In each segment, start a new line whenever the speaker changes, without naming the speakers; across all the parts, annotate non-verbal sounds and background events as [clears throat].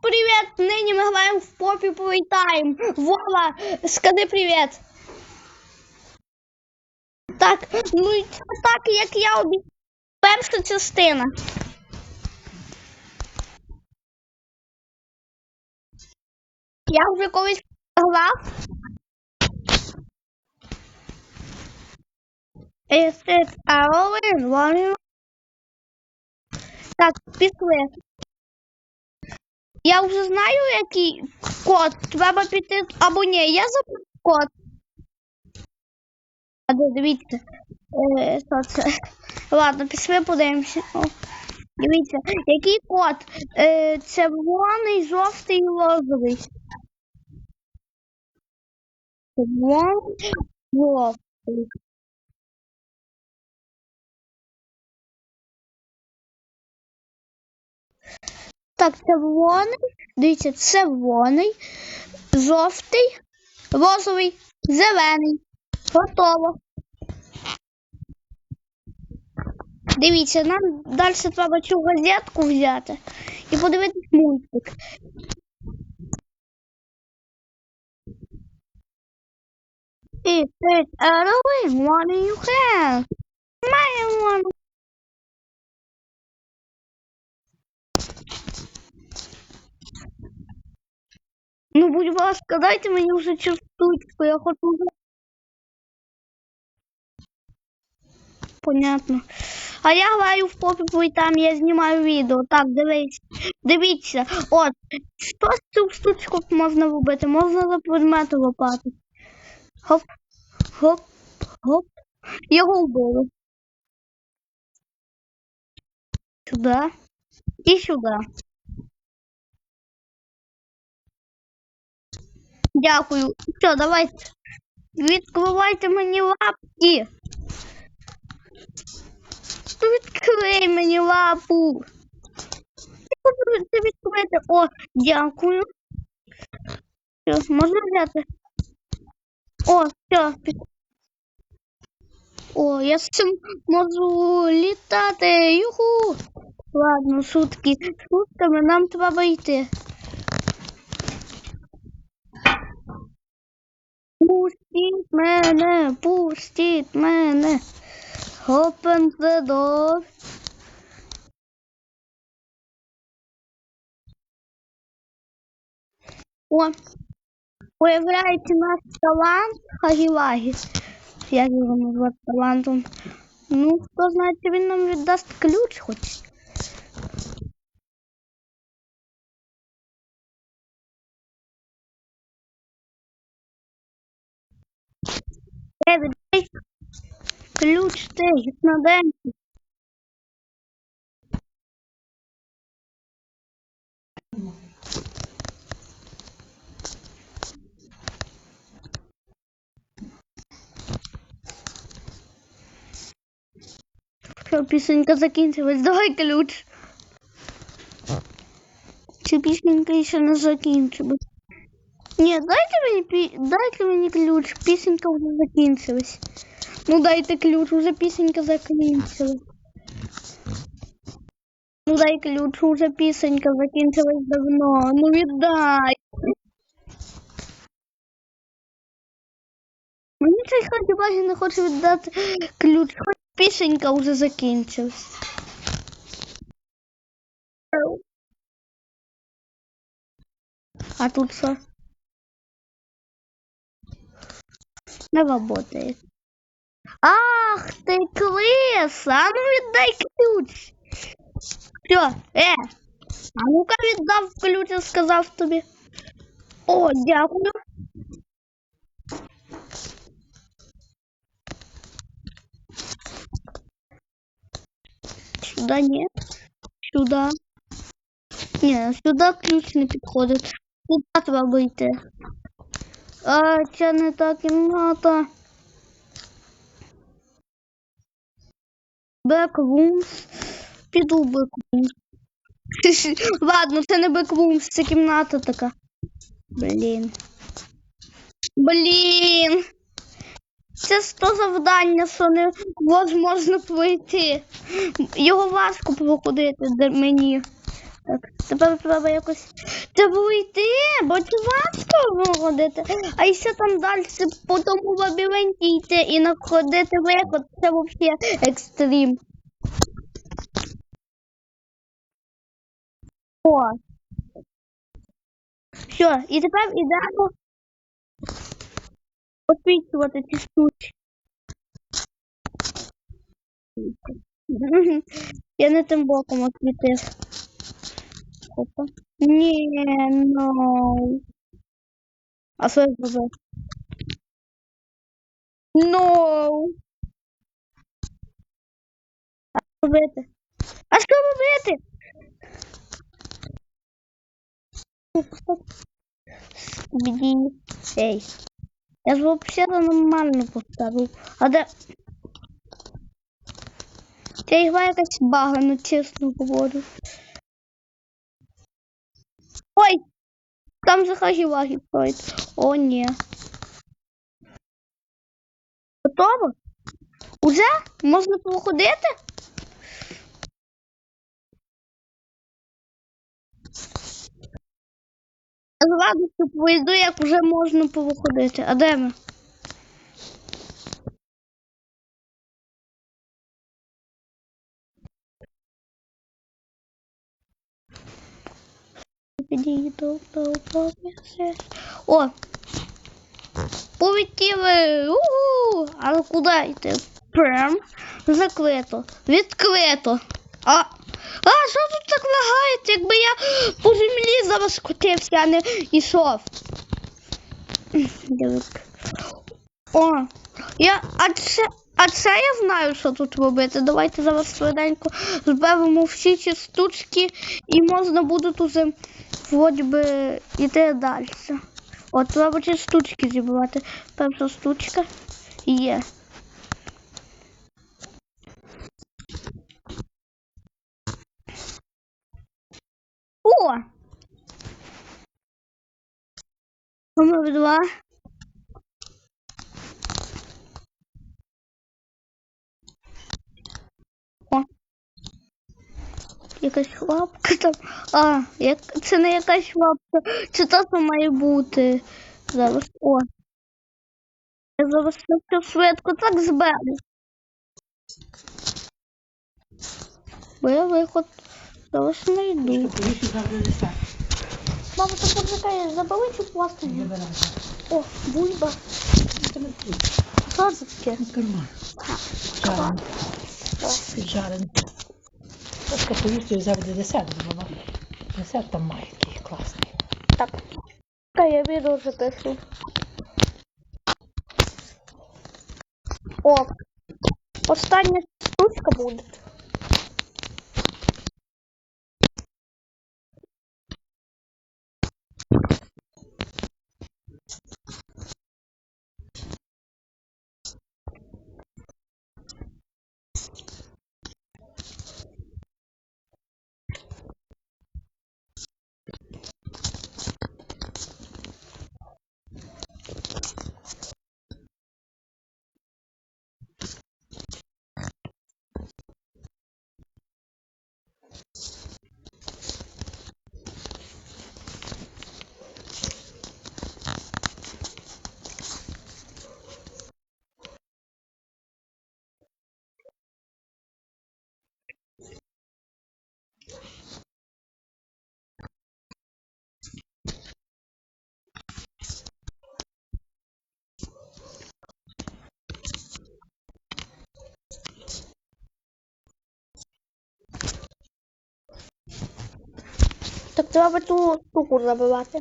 привіт! Нині ми граємо в попі Playtime. Вова, скажи привіт. Так, ну і це так, як я обіцяла. Перша частина. Я вже колись грав. Is it running? Так, пішли. Я вже знаю, який код. Треба піти або ні. Я забув код. А дивіться. Що це? Ладно, пішли подивимося. О, дивіться, який код? Е, червоний, жовтий розовий. Червоний, жовтий. Так, червоний, дивіться, червоний, жовтий, розовий, зелений. Готово. Дивіться, нам далі треба цю газетку взяти і подивитись мультик. Це early morning you have. My one. Ну, будь ласка, дайте мені вже цю штучку, я хочу. Понятно. А я граю в попі, і там я знімаю відео. Так, дивіться. Дивіться. От, що з цю штучку можна робити? Можна за предмети лопати. Хоп, хоп, хоп. Його вбили. Сюди. І сюди. Дякую. Все, давайте. Відкривайте мені лапки. Відкрий мені лапу. Ти відкрити. О, дякую. Все, можна взяти? О, все. О, я з цим можу літати. Юху. Ладно, шутки. Шутками нам треба йти. Пустіть мене, пустіть мене. Open the door. О, уявляєте наш талант Хагілагі. Як його назвати талантом? Ну, хто знає, він нам віддасть ключ хоч. Е, віддай ключ ти, гіпноденці. Все, пісенька закінчилась. Давай ключ. Чи пісенька ще не закінчилась? Ні, дайте мені пі... дайте мені ключ. Пісенька вже закінчилась. Ну дайте ключ, уже пісенька закінчилась. Ну дай ключ, уже пісенька закінчилась давно. Ну віддай. Мені цей хатібагі не хоче віддати ключ, хоч пісенька вже закінчилась. А тут що? Не работает. Ах ти клиса! А ну віддай ключ. Все, е. А ну-ка віддав ключ, я сказав тобі. О, дякую. Сюда нет. Сюда. Ні, сюди ключ не підходить. Сюди треба йти. А, це не та кімната. Беклумс. Піду в беклумс. [laughs] Ладно, це не беклумс, це кімната така. Блін. Блін. Це 100 завдання, що не можна пройти. Його важко проходити мені. Так, тепер треба якось. Треба вийти, бо важко виходити. А ще там далі по тому лабіринті йти і знаходити виход. Це взагалі екстрім. О. Все, і тепер ідемо освітлювати ці штуки. [laughs] Я не тим боком освітив. Опа. Ні, ну. А що я зробив? Ну. А що робити? А що робити? Скібіді. Ей. Я ж взагалі нормально поставив. А де... Ця ігра якась багана, чесно говорю. Ой! Там же лаги стоїть. О, ні. Готово? Уже? Можна походити? З радістю поїду, як вже можна повиходити. А де ми? О! Полетіли! Угу! Але куди йти? Прям закрито. Відкрито. А, а що тут так лагається, якби я по землі зараз котився, а не йшов. О, я, а це, а це я знаю, що тут робити. Давайте зараз швиденько зберемо всі ці штучки і можна буде тут вроді би йти далі. От треба ці штучки зібрати. Перша штучка є. О! Номер два. Якась лапка там. А, як... це не якась лапка. Це та що має бути. Зараз. О. Я зараз все швидко так зберу. Бо я виход зараз.
Повішу завжди.
Мама, ти почекай, забери цю.
Забирай.
О, бульба.
Не.
Що це таке?
Ну, Карман. Жарен. Трошки повішу і завжди десерт була. Десерт там має такий класний.
Так. Та я відео запишу. О, остання штучка буде. Так треба ту штуку забивати.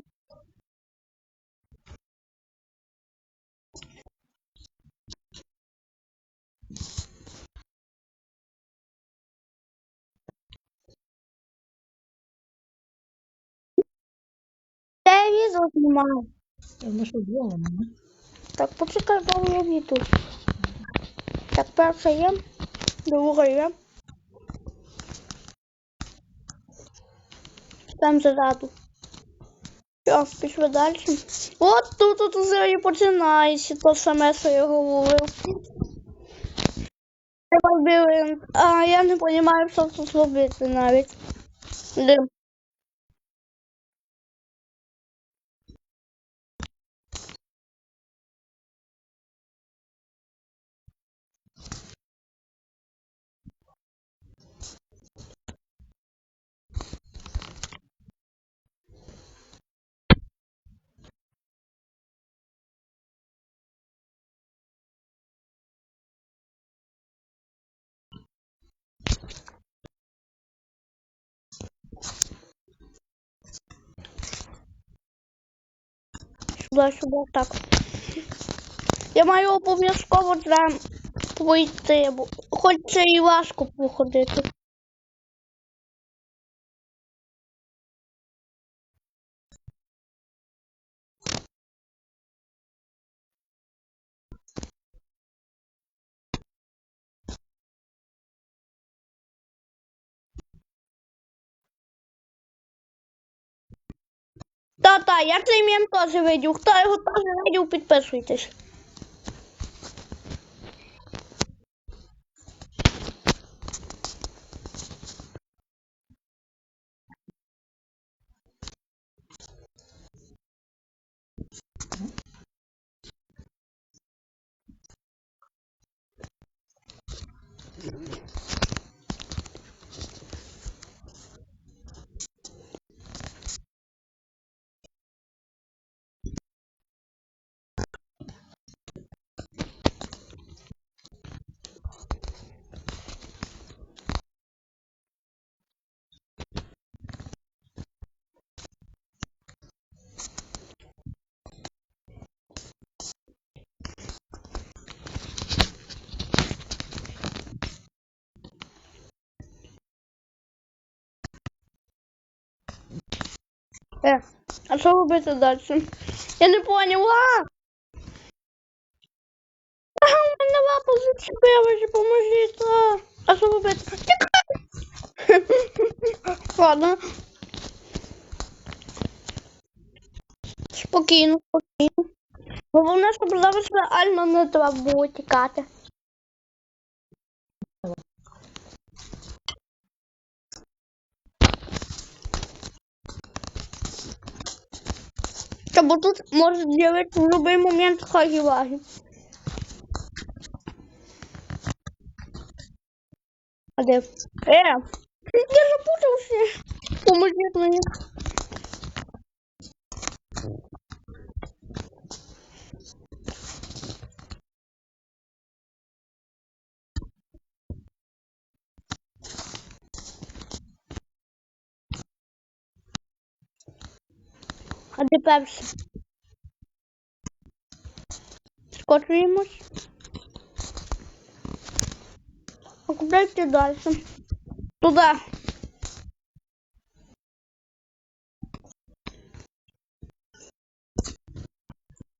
Я відео знімаю.
Воно що зловано, не?
Так, почекай, бо я відео. Так, перша є, друга є. Там зараду. Все, пішли далі. От тут тут уже і починається то саме, що я говорив. А я не розумію, що тут робити навіть. Туди-сюди, так. Я маю обов'язково там пройти, бо хоч це і важко походити. Та-та, я цей мем теж видів. Хто його теж видів, підписуйтесь. Е, а що робити далі? Я не поняла. Ага, у мене лапа зачепилася, поможіть. А, а що робити? Тікай! Ладно. Спокійно, спокійно. Головне, щоб зараз реально не треба було тікати. Та бо тут делать в будь-який момент хагі-вагі. А де? Е! Я запутався. Поможіть мені. Де перший? Скочуємось. А куди йти далі? Туди.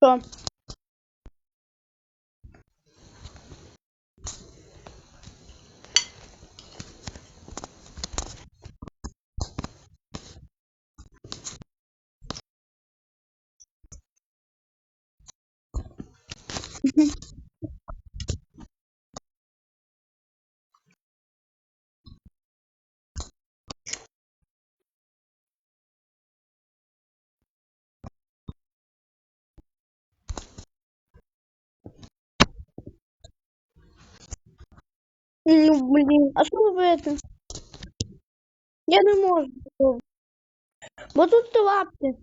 Що? Ну, блін, а що робити? Я не можу. Бо тут лапки.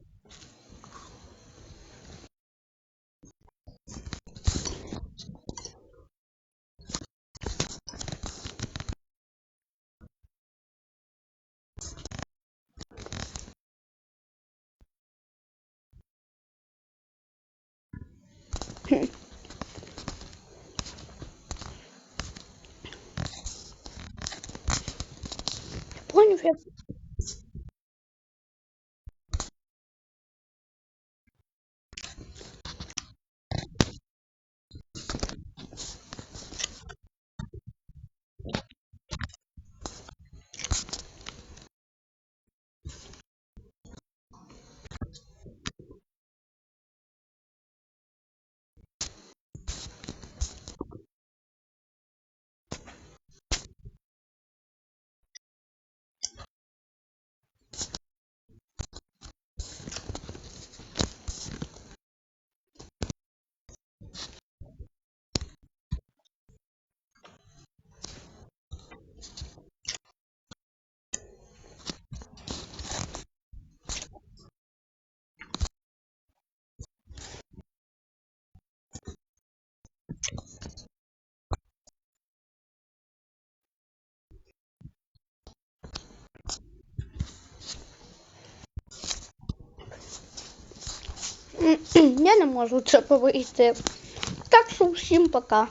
Поняв, я [clears throat] Я не можу це повийти. Так що всім пока.